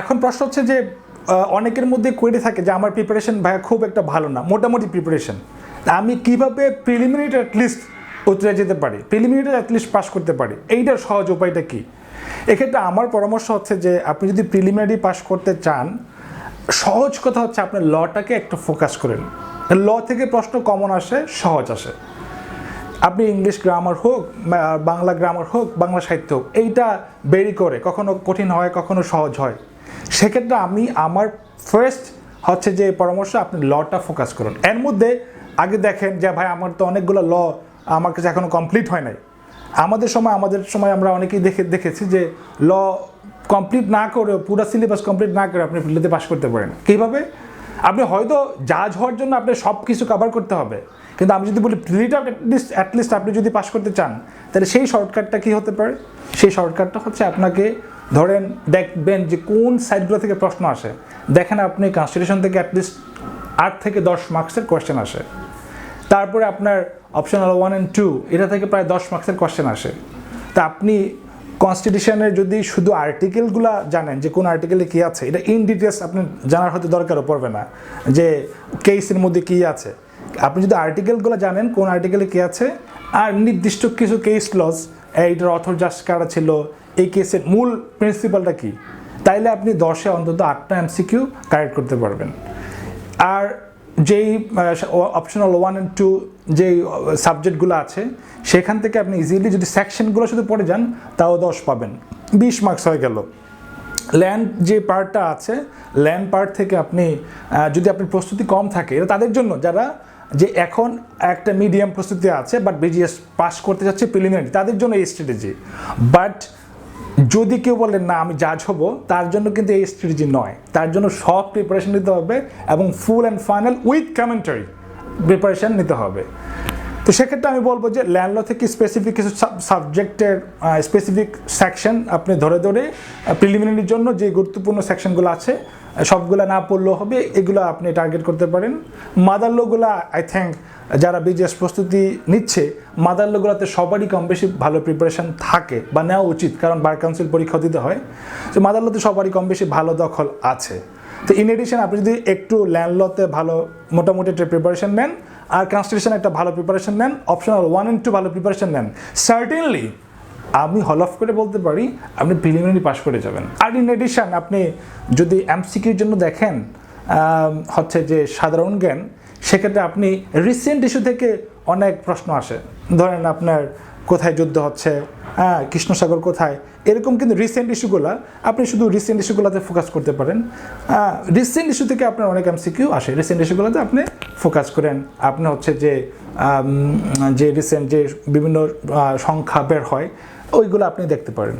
এখন প্রশ্ন হচ্ছে যে অনেকের মধ্যে কোয়েরি থাকে যে, আমার প্রিপারেশন ভাইয়া খুব একটা ভালো না, মোটামুটি প্রিপারেশন আমি কীভাবে প্রিলিমিনারি অ্যাটলিস্ট উতরে যেতে পারি? প্রিলিমিনারি অ্যাটলিস্ট পাস করতে পারি? এইটার সহজ উপায়টা কী? এক্ষেত্রে আমার পরামর্শ হচ্ছে যে, আপনি যদি প্রিলিমিনারি পাস করতে চান, সহজ কথা হচ্ছে আপনার লটাকে একটু ফোকাস করেন। ল থেকে প্রশ্ন কমন আসে, সহজ আসে। আপনি ইংলিশ গ্রামার হোক বাংলা গ্রামার হোক, বাংলা সাহিত্য হোক, এইটা বেরি করে, কখনো কঠিন হয়, কখনো সহজ হয়। সেক্ষেত্রে আমি আমার ফার্স্ট হচ্ছে যে পরামর্শ, আপনি লটা ফোকাস করুন। এর মধ্যে আগে দেখেন যে, ভাই, আমার তো অনেকগুলো ল আমার কাছে এখনও কমপ্লিট হয় নাই। আমাদের সময় আমাদের সময় আমরা অনেকেই দেখে, দেখেছি যে ল কমপ্লিট না করে পুরো সিলেবাস কমপ্লিট না করে আপনি ফিল্ডে পাস করতে পারেন। কীভাবে? আপনি হয়তো জাজ হওয়ার জন্য আপনি সব কিছু কভার করতে হবে। কিন্তু আমি যদি বলি প্রিলিটা অ্যাটলিস্ট আপনি যদি পাশ করতে চান, তাহলে সেই শর্টকাটটা কী হতে পারে? সেই শর্টকাটটা হচ্ছে আপনাকে ধরেন দেখবেন যে কোন সাইডগুলো থেকে প্রশ্ন আসে। দেখেন আপনি কনস্টিটিউশন থেকে অ্যাটলিস্ট আট থেকে দশ মার্কসের কোয়েশ্চেন আসে। তারপরে আপনার অপশনাল ওয়ান অ্যান্ড টু এটা থেকে প্রায় দশ মার্কসের কোয়েশ্চেন আসে। তা আপনি কনস্টিটিউশনের যদি শুধু আর্টিকেলগুলো জানেন যে কোন আর্টিকেলে কী আছে, এটা ইন ডিটেলস আপনি জানার হয়তো দরকারও পড়বে না, যে কেসের মধ্যে কী আছে। আপনি যদি আর্টিকেলগুলো জানেন কোন আর্টিকেলে কী আছে, আর নির্দিষ্ট কিছু কেস লস এইটার অথর জাস্ট কারা ছিল, এই কেসের মূল প্রিন্সিপালটা কী, তাইলে আপনি দশে অন্তত আটটা এমসিকিউ কারেক্ট করতে পারবেন। আর যেই অপশনাল ওয়ান অ্যান্ড টু যেই সাবজেক্টগুলো আছে, সেখান থেকে আপনি ইজিলি যদি সেকশনগুলো শুধু পড়ে যান, তাও দশ পাবেন। বিশ মার্কস হয়ে গেল। ল্যান্ড যে পার্টটা আছে ল্যান্ড পার্ট থেকে আপনি যদি আপনার প্রস্তুতি কম থাকে, এটা তাদের জন্য, যারা যে এখন একটা মিডিয়াম প্রস্তুতি আছে বাট বিজিএস পাস করতে যাচ্ছে প্রিলিমিনারি তাদের জন্য এই স্ট্র্যাটেজি বাট যদি কেউ বলেন না, আমি জাজ হব, তার জন্য কিন্তু এই স্ট্র্যাটেজি নয়। তার জন্য সব প্রিপারেশন নিতে হবে এবং full and final with commentary preparation নিতে হবে। তো সেক্ষেত্রে আমি বলব যে ল্যান্ডল থেকে স্পেসিফিক কিছু সাবজেক্টের স্পেসিফিক সেকশন আপনি ধরে ধরে প্রিলিমিনারির জন্য যে গুরুত্বপূর্ণ সেকশনগুলো আছে সবগুলো না পড়লেও হবে, এগুলো আপনি টার্গেট করতে পারেন। মাদার লোগুলো আই থিঙ্ক যারা বিজিএস প্রস্তুতি নিচ্ছে মাদার লোগুলোতে সবারই কম বেশি ভালো প্রিপারেশন থাকে বা নেওয়া উচিত, কারণ বার কাউন্সিল পরীক্ষা দিতে হয়। তো মাদার লোতে সবারই কম বেশি ভালো দখল আছে। তো ইন এডিশন আপনি যদি একটু ল্যান্ড লতে ভালো মোটামুটি একটা প্রিপারেশন নেন, আর কনস্টিটিউশন একটা ভালো প্রিপারেশন নেন অপশনাল ওয়ান অ্যান্ড টু ভালো প্রিপারেশন নেন সার্টেনলি আমি হল অফ করে বলতে পারি, আপনি প্রিলিমিনারি পাশ করে যাবেন। আর ইন এডিশন আপনি যদি এমসিকিউর জন্য দেখেন হচ্ছে যে সাধারণ জ্ঞান, সেক্ষেত্রে আপনি রিসেন্ট ইস্যু থেকে অনেক প্রশ্ন আসে। ধরেন আপনার কোথায় যুদ্ধ হচ্ছে হ্যাঁ কৃষ্ণসাগর কোথায়, এরকম কিন্তু রিসেন্ট ইস্যুগুলো আপনি শুধু রিসেন্ট ইস্যুগুলোতে ফোকাস করতে পারেন। রিসেন্ট ইস্যু থেকে আপনার অনেক এমসিকিউ আসে। রিসেন্ট ইস্যুগুলোতে আপনি ফোকাস করেন। আপনি হচ্ছে যে যে রিসেন্ট যে বিভিন্ন সংখ্যা বের হয় ওইগুলো আপনি দেখতে পারেন।